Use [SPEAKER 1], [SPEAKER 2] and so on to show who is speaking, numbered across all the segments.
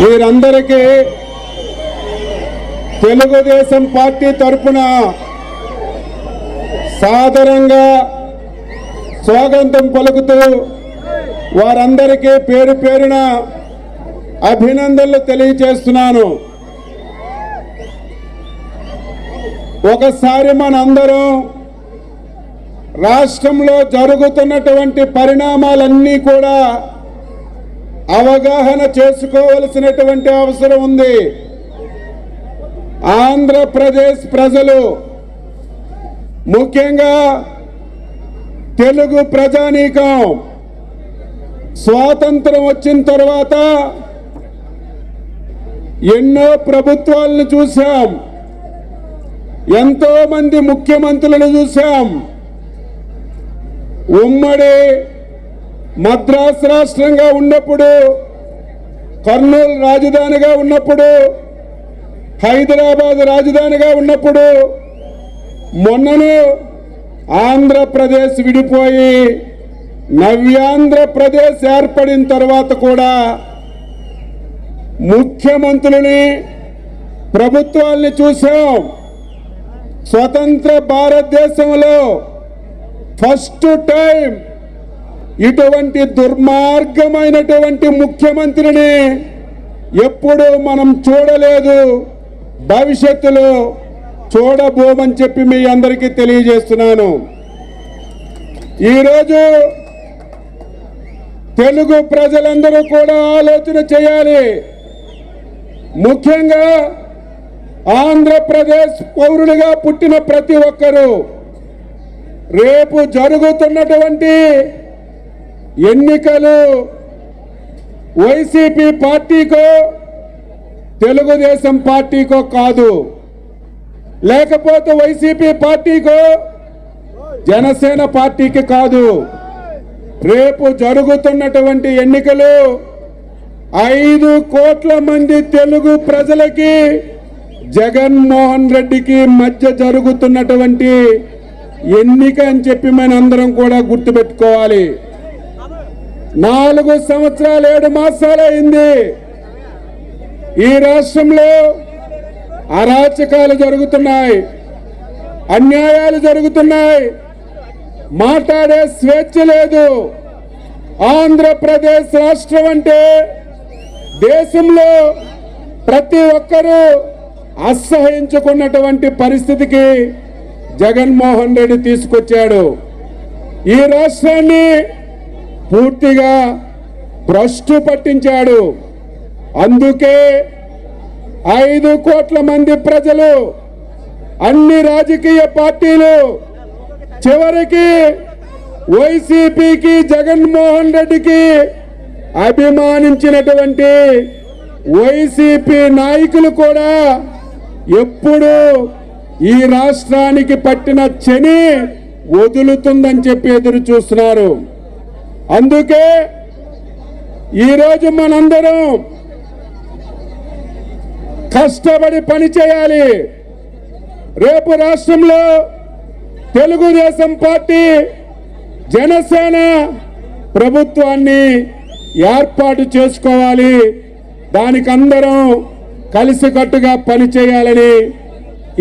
[SPEAKER 1] వీరందరికీ తెలుగుదేశం పార్టీ తరఫున సాదరంగా స్వాగతం పలుకుతూ వారందరికీ పేరు పేరున అభినందనలు తెలియజేస్తున్నాను. ఒకసారి మనందరం రాష్ట్రంలో జరుగుతున్నటువంటి పరిణామాలన్నీ కూడా అవగాహన చేసుకోవలసినటువంటి అవసరం ఉంది. ఆంధ్రప్రదేశ్ ప్రజలు ముఖ్యంగా తెలుగు ప్రజానీకం స్వాతంత్రం వచ్చిన తర్వాత ఎన్నో ప్రభుత్వాలను చూశాం. ఎంతో మంది ముఖ్యమంత్రులను చూశాం. ఉమ్మడి మద్రాస్ రాష్ట్రంగా ఉన్నప్పుడు కర్నూలు రాజధానిగా ఉన్నప్పుడు హైదరాబాద్ రాజధానిగా ఉన్నప్పుడు మొన్నను ఆంధ్రప్రదేశ్ విడిపోయి నవ్యాంధ్రప్రదేశ్ ఏర్పడిన తర్వాత కూడా ముఖ్యమంత్రులని ప్రభుత్వాల్ని చూసాం. స్వతంత్ర భారతదేశంలో ఫస్ట్ టైం ఇటువంటి దుర్మార్గమైనటువంటి ముఖ్యమంత్రిని ఎప్పుడూ మనం చూడలేదు. భవిష్యత్తులో చూడబోమని చెప్పి మీ అందరికీ తెలియజేస్తున్నాను. ఈరోజు తెలుగు ప్రజలందరూ కూడా ఆలోచన చేయాలి. ముఖ్యంగా ఆంధ్రప్రదేశ్ పౌరుడిగా పుట్టిన ప్రతి ఒక్కరూ రేపు జరుగుతున్నటువంటి ఎన్నికలు వైసీపీ పార్టీకో తెలుగుదేశం పార్టీకో కాదు. లేకపోతే వైసీపీ పార్టీకో జనసేన పార్టీకి కాదు. రేపు జరుగుతున్నటువంటి ఎన్నికలు ఐదు కోట్ల మంది తెలుగు ప్రజలకి జగన్మోహన్ రెడ్డికి మధ్య జరుగుతున్నటువంటి ఎన్నిక అని చెప్పి మనందరం కూడా గుర్తుపెట్టుకోవాలి. నాలుగు సంవత్సరాలు ఏడు మాసాలైంది. ఈ రాష్ట్రంలో అరాచకాలు జరుగుతున్నాయి అన్యాయాలు జరుగుతున్నాయి. మాట్లాడే స్వేచ్ఛ లేదు. ఆంధ్రప్రదేశ్ రాష్ట్రం అంటే దేశంలో ప్రతి ఒక్కరూ అసహించుకున్నటువంటి పరిస్థితికి జగన్మోహన్ రెడ్డి తీసుకొచ్చాడు. ఈ రాష్ట్రాన్ని పూర్తిగా భ్రష్టు పట్టించాడు. అందుకే ఐదు కోట్ల మంది ప్రజలు అన్ని రాజకీయ పార్టీలు చివరికి వైసీపీకి జగన్మోహన్ రెడ్డికి అభిమానించినటువంటి వైసీపీ నాయకులు కూడా ఎప్పుడు ఈ రాష్ట్రానికి పట్టిన చెని వదులుతుందని చెప్పి ఎదురు చూస్తున్నారు. అందుకే ఈరోజు మనందరం కష్టపడి పని చేయాలి. రేపు రాష్ట్రంలో తెలుగుదేశం పార్టీ జనసేన ప్రభుత్వాన్ని ఏర్పాటు చేసుకోవాలి. దానికి అందరం కలిసికట్టుగా పనిచేయాలని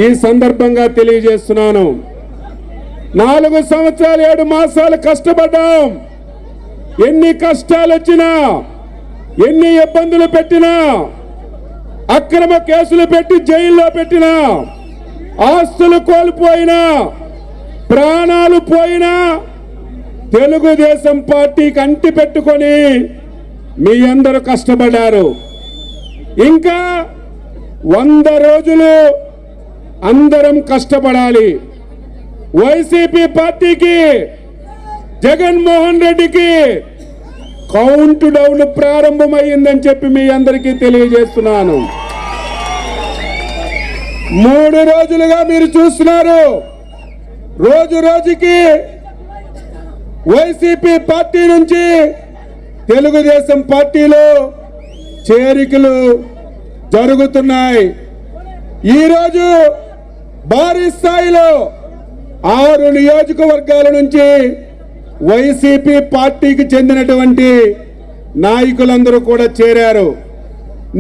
[SPEAKER 1] ఈ సందర్భంగా తెలియజేస్తున్నాను. నాలుగు సంవత్సరాలు ఏడు మాసాలు కష్టపడ్డాం. ఎన్ని కష్టాలు వచ్చినా ఎన్ని ఇబ్బందులు పెట్టినా అక్రమ కేసులు పెట్టి జైల్లో పెట్టినా ఆస్తులు కోల్పోయినా ప్రాణాలు పోయినా తెలుగుదేశం పార్టీకి అంటి పెట్టుకొని మీ అందరూ కష్టపడ్డారు. ఇంకా వంద రోజులు అందరం కష్టపడాలి. వైసీపీ పార్టీకి జగన్మోహన్ రెడ్డికి కౌంట్ డౌన్ ప్రారంభమైందని చెప్పి మీ అందరికీ తెలియజేస్తున్నాను. మూడు రోజులుగా మీరు చూస్తున్నారు. రోజు రోజుకి వైసీపీ పార్టీ నుంచి తెలుగుదేశం పార్టీలో చేరికలు జరుగుతున్నాయి. ఈరోజు భారీ స్థాయిలో ఆరు నియోజకవర్గాల నుంచి వైసీపీ పార్టీకి చెందినటువంటి నాయకులందరూ కూడా చేరారు.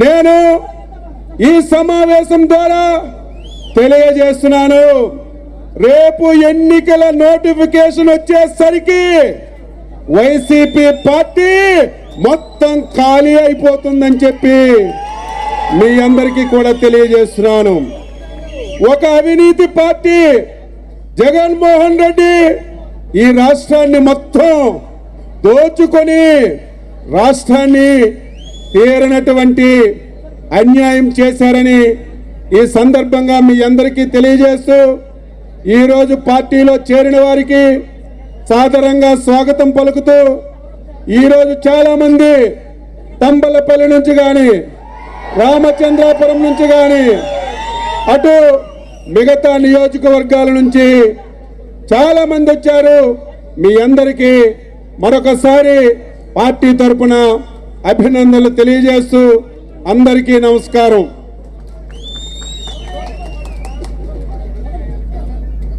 [SPEAKER 1] నేను ఈ సమావేశం ద్వారా తెలియజేస్తున్నాను. రేపు ఎన్నికల నోటిఫికేషన్ వచ్చేసరికి వైసీపీ పార్టీ మొత్తం ఖాళీ అయిపోతుందని చెప్పి మీ అందరికీ కూడా తెలియజేస్తున్నాను. ఒక అవినీతి పార్టీ జగన్మోహన్ రెడ్డి ఈ రాష్ట్రాన్ని మొత్తం దోచుకొని రాష్ట్రాన్ని తీరనటువంటి అన్యాయం చేశారని ఈ సందర్భంగా మీ అందరికీ తెలియజేస్తూ ఈరోజు పార్టీలో చేరిన వారికి సాదరంగా స్వాగతం పలుకుతూ ఈరోజు చాలామంది తంబలపల్లి నుంచి కానీ రామచంద్రాపురం నుంచి కానీ అటు మిగతా నియోజకవర్గాల నుంచి చాలా మంది వచ్చారు. మీ అందరికీ మరొకసారి పార్టీ తరపున అభినందనలు తెలియజేస్తూ అందరికీ నమస్కారం.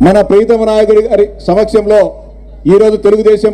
[SPEAKER 2] మన ప్రీతమ నాయకుడి గారి సమక్షంలో ఈరోజు తెలుగుదేశం